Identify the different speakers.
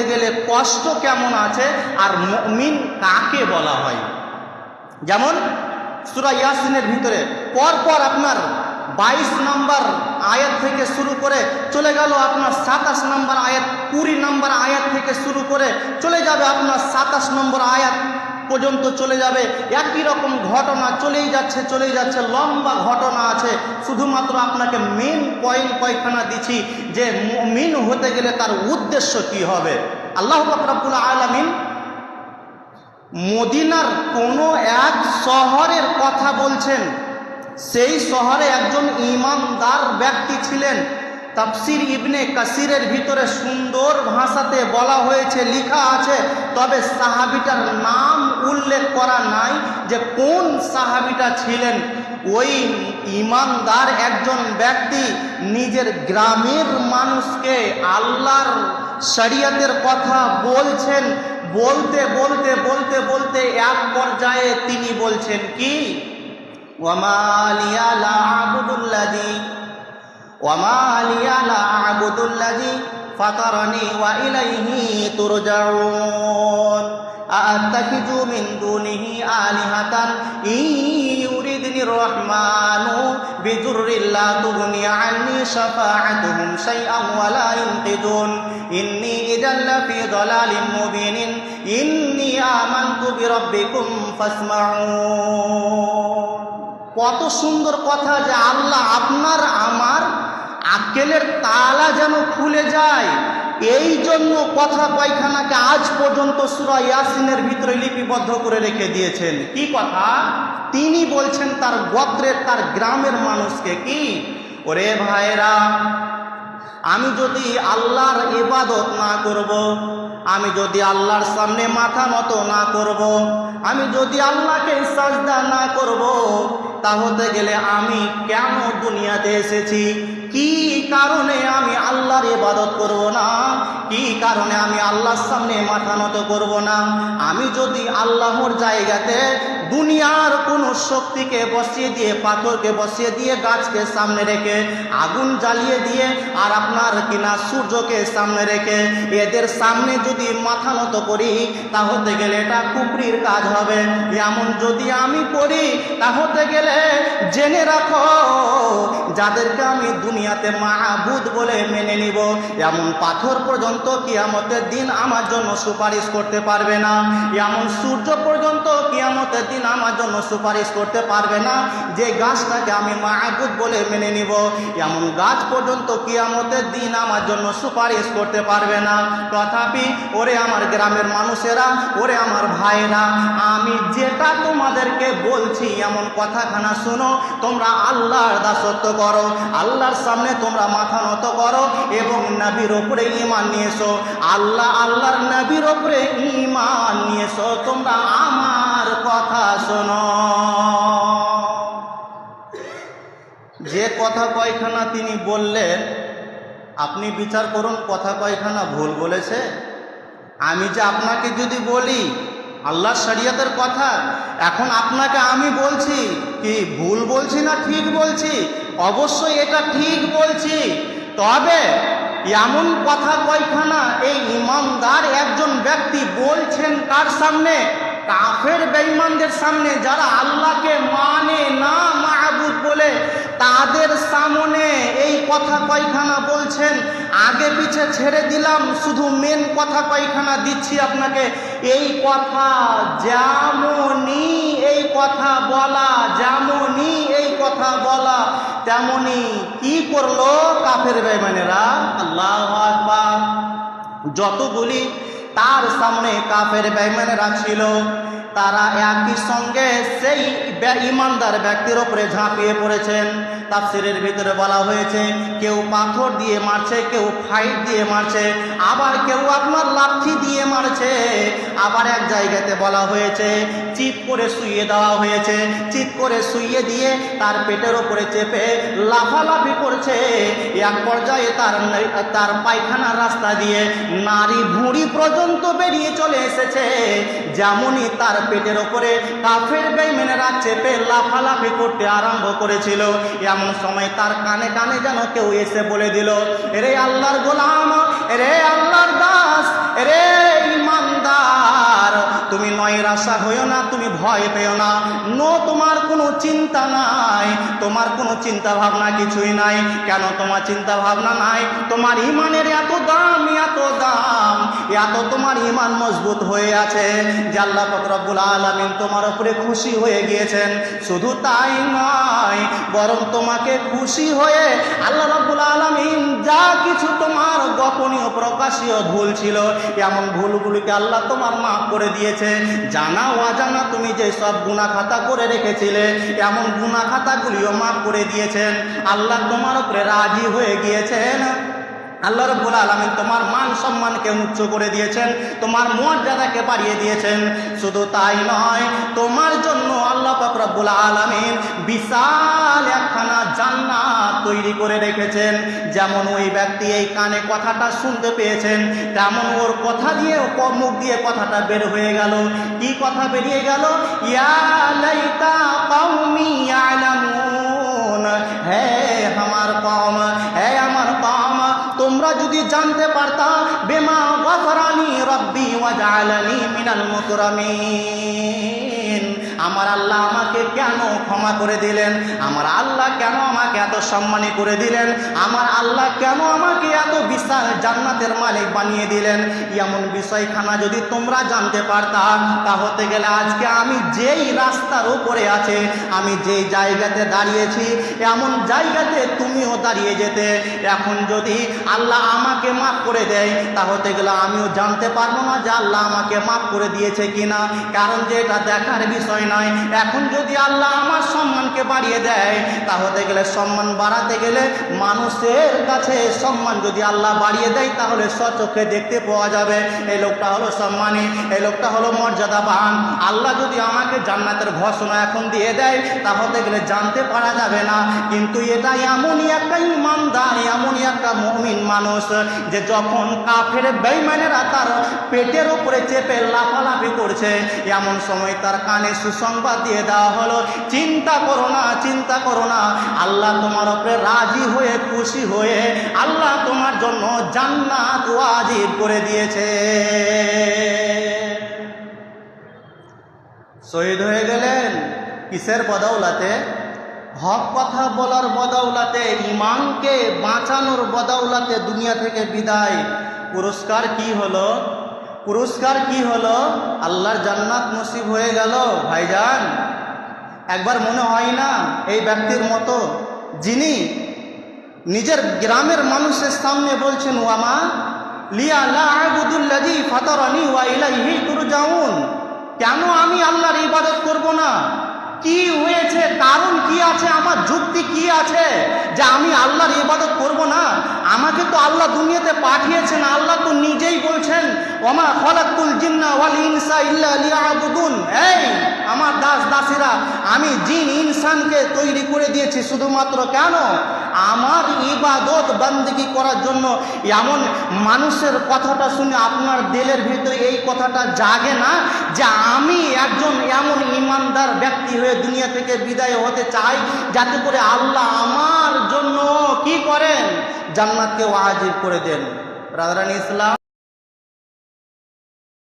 Speaker 1: হতে গেলে কষ্ট কেমন আছে আর মমিন কাকে বলা হয়? যেমন সুরা ইয়াসিনের ভিতরে পরপর আপনার বাইশ নম্বর আয়াত থেকে শুরু করে চলে গেল আপনার সাতাশ নম্বর আয়াত, কুড়ি নম্বর আয়াত থেকে শুরু করে চলে যাবে আপনার সাতাশ নম্বর আয়াত। পর্যন্ত চলে যাবে। একই রকম ঘটনা চলেই যাচ্ছে চলেই যাচ্ছে। লম্বা ঘটনা আছে। শুধুমাত্র আপনাকে মেন পয়েন্ট কয়খানা দিচ্ছি যে মিন হতে গেলে তার উদ্দেশ্য কি হবে। আল্লাহ রাব্বুল আলামিন মদিনার কোনো এক শহরের কথা বলছেন। সেই শহরে একজন ইমানদার ব্যক্তি ছিলেন। তাফসির ইবনে কাসিরের ভিতরে সুন্দর ভাষাতে বলা হয়েছে, লেখা আছে, তবে সাহাবিটার নাম উল্লেখ করা নাই যে কোন সাহাবিটা ছিলেন। ওই ইমানদার একজন ব্যক্তি নিজের গ্রামের মানুষকে আল্লাহর শরিয়তের কথা বলছেন। বলতে বলতে বলতে বলতে এক পর্যায়ে তিনি বলছেন কি? ওয়ামালিয়া লা আবুদুল্লাযী ওয়ামালিয়া লা আবুদুল্লাযী ফাতারানি ওয়া ইলাইহি তুরজাউন আত্তাখিযু মিন দুনিহি আলিহাতান ইউরিদনি রহমানু বিদুররিন লা তুগনি আন্নি শাফাআতুহুম শাইআন ওয়া লা ইনকিদুন ইন্নী ইযাল লাফি দালালিম মুবিনিন ইন্নী আমানতু বিরাব্বিকুম ফাসমাউন কত সুন্দর কথা যে আল্লাহ আপনার আমার আকেলের তালা যেন খুলে যায়, এই জন্য কথা কয়খানাকে আজ পর্যন্ত সুরা ইয়াসিনের ভিতরে লিপিবদ্ধ করে রেখে দিয়েছেন কি কথা তিনি বলছেন তার গোত্রের, তার গ্রামের মানুষকে কি ওরে ভাইরা আমি যদি আল্লাহর ইবাদত না করব। আমি যদি আল্লাহর সামনে মাথা নত না করব। আমি যদি আল্লাহকে সাজদা না করব। তা হতে গেলে আমি কেন দুনিয়াতে এসেছি কি কারণে আমি আল্লাহর ইবাদত করব না? কি কারণে আমি আল্লাহর সামনে মাথা নত করব না। আমি যদি আল্লাহর জায়গাতে দুনিয়ার কোনো শক্তিকে বসিয়ে দিয়ে, পাথরকে বসিয়ে দিয়ে গাছকে সামনে রেখে, আগুন জ্বালিয়ে দিয়ে আর আপনার কিনা সূর্যকে সামনে রেখে, এদের সামনে যদি মাথা নত করি তা হতে গেলে এটা কুপরির কাজ হবে। এমন যদি আমি করি তা হতে গেলে জেনে রাখো, যাদেরকে আমি দুনিয়াতে মাহবুদ বলে মেনে নিব, এমন পাথর পর্যন্ত কিয়ামতের দিন আমার জন্য সুপারিশ করতে পারবে না। এমন সূর্য পর্যন্ত কিয়ামতের দিন আমার জন্য সুপারিশ করতে পারবে না। যে গাছটাকে আমি মাহবুদ বলে মেনে নিব, এমন গাছ পর্যন্ত কিয়ামতের দিন আমার জন্য সুপারিশ করতে পারবে না। তথাপি ওরে আমার গ্রামের মানুষেরা, ওরে আমার ভাইরা আমি যেটা তোমাদেরকে বলছি এমন কথাখানা শোনো, তোমরা আল্লাহর দাসত্ব করো, আল্লাহর সামনে তোমরা মাথা নত করো এবং নবীর ওপরে ইমান নিয়ে এসো আল্লাহ, আল্লাহর নবীর ওপরে ইমান নিয়ে এসো তোমরা আমার কথা শোনো। যে কথা কয়খানা তিনি বললেন, আপনি বিচার করুন কথা কয়খানা ভুল বলেছে। আমি যে আপনাকে যদি বলি আল্লাহ শরিয়তের কথা, এখন আপনাকে আমি বলছি, কি ভুল বলছি না ঠিক বলছি? অবশ্যই এটা ঠিক বলছি। তবে এমন কথা কয়খানা? এই ইমানদার একজন ব্যক্তি বলছেন কার সামনে? কাফের বেঈমানদের সামনে। যারা আল্লাহকে মানে না মাহবুদ বলে, তাদের সামনে এই কথা কয়খানা বলছেন? আগে পিছে ছেড়ে দিলাম, শুধু মেন কথা কয়খানা দিচ্ছি আপনাকে। এই কথা যেমনই এই কথা বলা বলা তেমনই কি করল কাফের বেমানেরা আল্লাহ যতগুলি তার সামনে কাফের বেমানেরা ছিল তারা একই সঙ্গে সেই ইমানদার ব্যক্তির ওপরে ঝাঁপিয়ে পড়েছেন। তাফসিরের ভিতরে বলা হয়েছে, কেউ পাথর দিয়ে মারছে, কেউ ফাইট দিয়ে মারছে, আবার কেউ আপনার লাঠি দিয়ে মারছে। আবার এক জায়গাতে বলা হয়েছে চিপ করে শুইয়ে দেওয়া হয়েছে। চিপ করে শুইয়ে দিয়ে তার পেটের ওপরে চেপে লাফালাফি করছে। এক পর্যায়ে তার তার পায়খানার রাস্তা দিয়ে নারী ভুঁড়ি পর্যন্ত বেরিয়ে চলে এসেছে। যেমনই তার পেটের ওপরে কাফের বেইমেনেরা চেপে লাফালাফি করতে আরম্ভ করেছিল। এমন সময় তার কানে কানে যেন কেউ এসে বলে দিল রে আল্লাহর গোলাম রে আল্লাহর দাস রে হতাশা হইও না, তুমি ভয় পেও না। নো, তোমার কোনো চিন্তা নাই। তোমার কোনো চিন্তা ভাবনা কিছুই নাই। কেন তোমার চিন্তা ভাবনা নাই? তোমার ইমানের এত দাম এত দাম, এত তোমার ইমান মজবুত হয়ে আছে আল্লাহ ফকরবুল আলমিন তোমার উপরে খুশি হয়ে গিয়েছেন। শুধু তাই নয়, বরং তোমাকে খুশি হয়ে আল্লাহ রব্বুল আলমিন যা কিছু তোমার গোপনীয় প্রকাশীয় ভুল ছিল, এমন ভুলগুলিকে আল্লাহ তোমার মাফ করে দিয়েছে জানা অজানা তুমি যে সব গুণা খাতা করে রেখেছিলে, এমন গুণা খাতাগুলিও মাফ করে দিয়েছেন। আল্লাহ তোমার উপরে রাজি হয়ে গিয়েছেন। আল্লাহ রব্বুল আলমিন তোমার মান সম্মানকে উচ্চ করে দিয়েছেন, তোমার মর্যাদাকে বাড়িয়ে দিয়েছেন। শুধু তাই নয়, তোমার জন্য আল্লাহ রব্বুল আলমিন বিশাল একখানা জান্নাত তৈরি করে রেখেছেন। যেমন ওই ব্যক্তি এই কানে কথাটা শুনতে পেয়েছেন, তেমন ওর কথা দিয়ে মুখ দিয়ে কথাটা বের হয়ে গেল। কি কথা বেরিয়ে গেল? ইয়া লাইতা ইয়ালামুন। তোমরা যদি জানতে পারতা বেমা গফরানি রব্বি ওয়াজআলানি মিনাল মুকরামিন। আমার আল্লাহ আমাকে কেন ক্ষমা করে দিলেন? আমার আল্লাহ কেন আমাকে এত সম্মানী করে দিলেন? আমার আল্লাহ কেন আমাকে এত বিশাল জান্নাতের মালিক বানিয়ে দিলেন? এমন বিষয়খানা যদি তোমরা জানতে পারতা তা হতে গেলে আজকে আমি যেই রাস্তার উপরে আছে, আমি যেই জায়গাতে দাঁড়িয়েছি, এমন জায়গাতে তুমিও দাঁড়িয়ে যেতে। এখন যদি আল্লাহ আমাকে মাফ করে দেয় তা হতে গেলে আমিও জানতে পারব না যে আল্লাহ আমাকে মাফ করে দিয়েছে কিনা। কারণ যে এটা দেখার বিষয় নয় এখন যদি আল্লাহ সম্মানকে বাড়িয়ে দেয় তা হতে গেলে সম্মান বাড়াতে গেলে মানুষের কাছে সম্মান যদি আল্লাহ বাড়িয়ে দেয়, তাহলে স্বচক্ষে দেখতে পাওয়া যাবে, এই লোকটা হলো সম্মানী, এই লোকটা হলো মর্যাদাবান। আল্লাহ যদি আমাকে জান্নাতের ঘোষণা এখন দিয়ে দেয় তা হতে গেলে জানতে পারা যাবে না। কিন্তু এটা এমনই একটা ইমানদার, এমনই একটা মমিন মানুষ, যে যখন কাফের বেইমানেরা তার পেটের উপরে চেপে লাফালাফি করছে, এমন সময় তার কানে সুসংবাদ দিয়ে দেওয়া হলো, চিন্তা করো না, চিন্তা করো না। আল্লাহ তোমার ওপরে রাজি হয়ে, খুশি হয়ে আল্লাহ তোমার জন্য জান্নাত ওয়াজিব করে দিয়েছে। শহীদ হয়ে গেলেন কিসের বদৌলাতে? হক কথা বলার বদৌলাতে ইমানকে বাঁচানোর বদৌলাতে দুনিয়া থেকে বিদায়। পুরস্কার কি হলো? পুরস্কার কি হলো? আল্লাহর জান্নাত নসিব হয়ে গেল, ভাইজান। একবার মনে হয় না এই ব্যক্তির মতো। যিনি নিজের গ্রামের মানুষের সামনে বলছেন ওয়ামা লিয়া লা আবুদুল্লাজি ফাতারানি ওয়া ইলাইহি তুরজাউন। কেন আমি আল্লাহর ইবাদত করব না? কি হয়েছে? কারণ কি আছে? আমার যুক্তি কি আছে? যে আমি আল্লাহর ইবাদত করব না? আমাকে তো আল্লাহ দুনিয়াতে পাঠিয়েছেন। আল্লাহ তো নিজেই বলছেন ওমা খলাকুল জিন্না ওয়াল ইনসা ইল্লা লিয়াবুদুন। এই আমার দাস দাসীরা, আমি জিন ইনসানকে তৈরি করে দিয়েছি শুধুমাত্র কেন? আমার ইবাদত বান্দিগি করার জন্য এমন মানুষের কথাটা শুনে আপনার দিলের ভিতরে এই কথাটা জাগে না যে আমি একজন এমন ইমানদার ব্যক্তি হয়ে দুনিয়া থেকে বিদায় হতে চাই, যাতে করে আল্লাহ আমার জন্য কি করেন? জান্নাতকে ওয়াজিব করে দেন। রাধারানী ইসলাম।